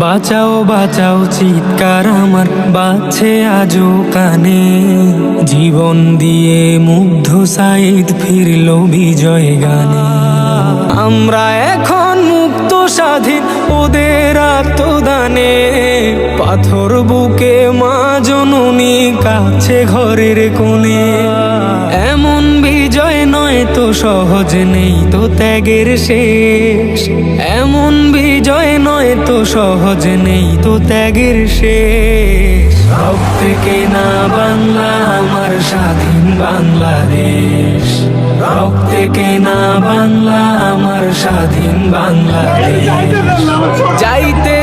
বাঁচাও বাঁচাও চিৎকার আমার। বাজছে আজও কানে। জীবন দিয়ে মুগ্ধ সাইদ ফিরল বিজয় গানে। আমরা এখন মুক্ত স্বাধীন ওদের আত্মদানে। পাথর বুকে মা জননী কাছে ঘরের কোণে। সহজ নেই তো ত্যাগের শেষ। এমন বিজয় নয় তো সহজ নেই তো ত্যাগের শেষ। রক্তে কেনা বাংলা, আমার স্বাধীন বাংলাদেশ। রক্তে কেনা বাংলা, আমার স্বাধীন বাংলাদেশ। যাইতে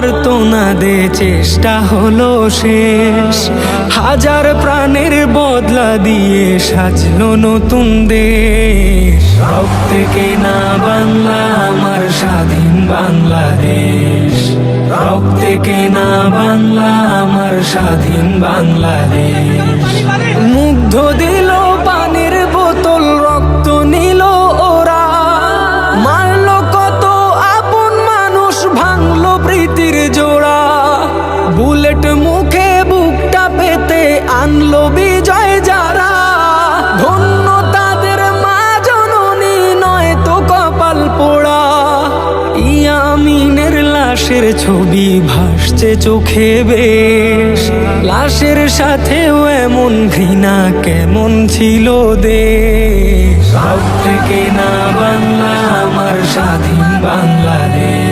নয়ন আর তোনাদে চেষ্টা হলো শেষ। হাজার প্রাণের বদলা দিয়ে সাজলো নতুন দেশ। রক্তে না বাংলা আমার স্বাধীন বাংলাদেশ। রক্তে না বাংলা আমার স্বাধীন বাংলাদেশ। মুগ্ধ দিল আনলো বিজয় যারা। ধন্য তাদের মা জননী নয় তো কপাল পোড়া। ইয়ামিনের লাশের ছবি ভাসছে চোখে বেশ। লাশের সাথেও এমন ঘৃণা কেমন ছিল দেশ। সব থেকে না বাংলা, আমার স্বাধীন বাংলাদেশ।